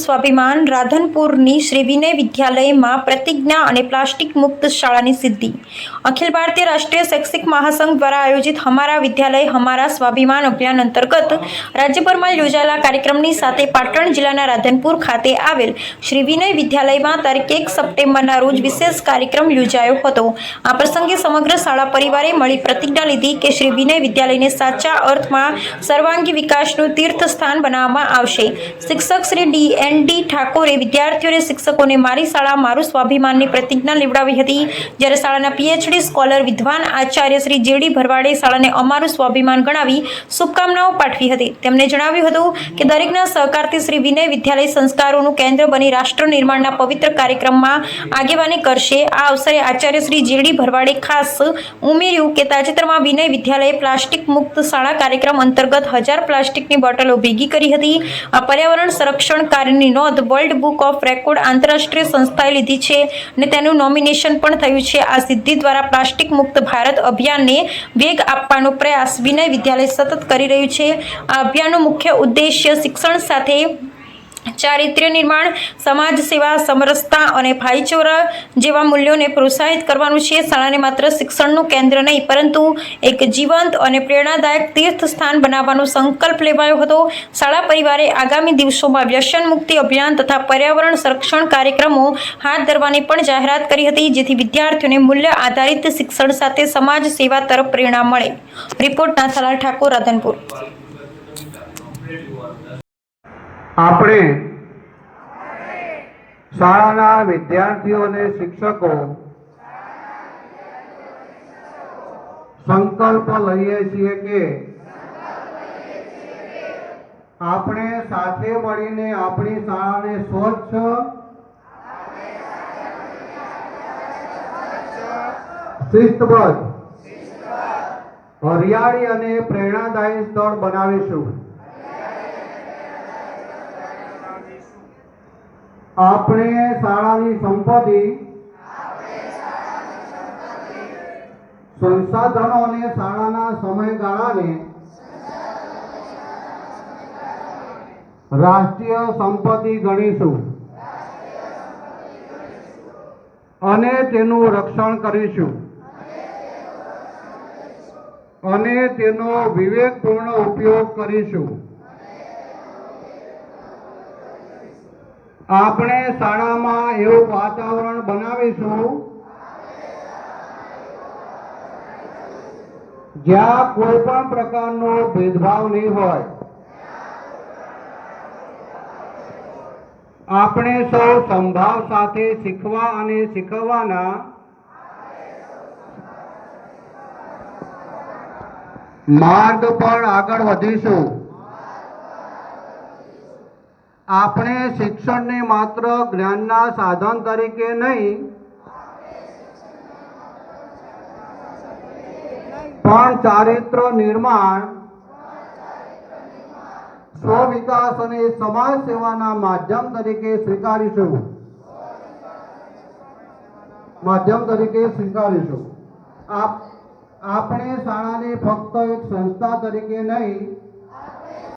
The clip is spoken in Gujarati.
સ્વાભિમાન રાધનપુરની શ્રી વિનય વિદ્યાલયમાં પ્રતિજ્ઞા અને પ્લાસ્ટિક મુક્ત શાળાની સિદ્ધિ. અખિલ ભારતીય રાષ્ટ્રીય શૈક્ષિક મહાસંઘ દ્વારા આયોજિત હમારા વિદ્યાલય હમારા સ્વાભિમાન અભિયાન અંતર્ગત રાજ્યભરમાં યોજાયેલા કાર્યક્રમની સાથે પાટણ જિલ્લાના રાધનપુર ખાતે આવેલ શ્રી વિનય વિદ્યાલયમાં તારીખ એક સપ્ટેમ્બરના રોજ વિશેષ કાર્યક્રમ યોજાયો હતો. આ પ્રસંગે સમગ્ર શાળા પરિવારે મળી પ્રતિજ્ઞા લીધી કે શ્રી વિનય વિદ્યાલયને સાચા અર્થમાં સર્વાંગી વિકાસનું તીર્થ સ્થાન બનાવવામાં આવશે. શિક્ષક શ્રી ડી. એન ડી ઠાકોરે વિદ્યાર્થીઓને શિક્ષકોને મારી શાળા મારું સ્વાભિમાનની પ્રતિજ્ઞા લેવડાવી હતી. જ્યારે શાળાના પીએચડી સ્કોલર વિદ્વાન આચાર્ય શ્રી જેડી ભરવાડે શાળાને અમારું સ્વાભિમાન ગણાવી શુભકામનાઓ પાઠવી હતી. તેમણે જણાવ્યું હતું કે દરેકના સહકારથી શ્રી વિનય વિદ્યાલય સંસ્કારોનું કેન્દ્ર બની રાષ્ટ્ર નિર્માણના પવિત્ર કાર્યક્રમમાં આગેવાની કરશે. આ અવસરે આચાર્ય શ્રી જેડી ભરવાડે ખાસ ઉમેર્યું કે તાજેતરમાં વિનય વિદ્યાલયે પ્લાસ્ટિક મુક્ત શાળા કાર્યક્રમ અંતર્ગત હજાર પ્લાસ્ટિકની બોટલો ભેગી કરી હતી. આ પર્યાવરણ સંરક્ષણ કાર્યની નોંધ વર્લ્ડ બુક ઓફ રેકોર્ડ આંતરરાષ્ટ્રીય સંસ્થાએ લીધી છે અને તેનું નોમિનેશન પણ થયું છે. આ સિદ્ધિ દ્વારા પ્લાસ્ટિક મુક્ત ભારત અભિયાનને વેગ આપવાનો પ્રયાસ વિનય વિદ્યાલય સતત કરી રહ્યું છે. આ અભિયાનનો મુખ્ય ઉદ્દેશ્ય શિક્ષણ સાથે ચારિત્ર્ય નિર્માણ, સમાજ સેવા, સમરસતા અને ભાઈચારા જેવા મૂલ્યોને પ્રોત્સાહિત કરવાનું છે. શાળાને માત્ર શિક્ષણનું કેન્દ્ર નહીં, પરંતુ એક જીવંત અને પ્રેરણાદાયક તીર્થ સ્થાન બનાવવાનો સંકલ્પ લેવાયો હતો. શાળા પરિવારે આગામી દિવસોમાં વ્યસન મુક્તિ અભિયાન તથા પર્યાવરણ સંરક્ષણ કાર્યક્રમો હાથ ધરવાની પણ જાહેરાત કરી હતી, જેથી વિદ્યાર્થીઓને મૂલ્ય આધારિત શિક્ષણ સાથે સમાજ સેવા તરફ પ્રેરણા મળે. રિપોર્ટ નાથાલાલ ઠાકોર, રાધનપુર. આપણે શાળાના વિદ્યાર્થીઓ અને શિક્ષકો સંકલ્પ લઈએ છીએ કે આપણે સાથે મળીને આપણી શાળાને સ્વચ્છ શિસ્તબદ્ધ હરિયાળી અને પ્રેરણાદાયી સ્થળ બનાવીશું. આપણે શાળાની સંપત્તિ સંસાધનો અને શાળાના સમયગાળાને રાષ્ટ્રીય સંપત્તિ ગણીશું. અને તેનું રક્ષણ કરીશું. અને તેનો વિવેકપૂર્ણ ઉપયોગ કરીશું. આપણે શાળામાં એવું વાતાવરણ બનાવીશું જ્યાં કોઈ પણ પ્રકારનો ભેદભાવ નહીં હોય. આપણે સૌ સંભાવ સાથે શીખવા અને શીખવવાના માર્ગ પર આગળ વધીશું. આપણે શિક્ષણને માત્ર જ્ઞાનના સાધન તરીકે નહીં, પણ ચારિત્ર નિર્માણ સ્વ વિકાસ અને સમાજ સેવાના માધ્યમ તરીકે સ્વીકારીશું. માધ્યમ તરીકે સ્વીકારીશું. આપ, આપણે શાળાને ફક્ત એક સંસ્થા તરીકે નહીં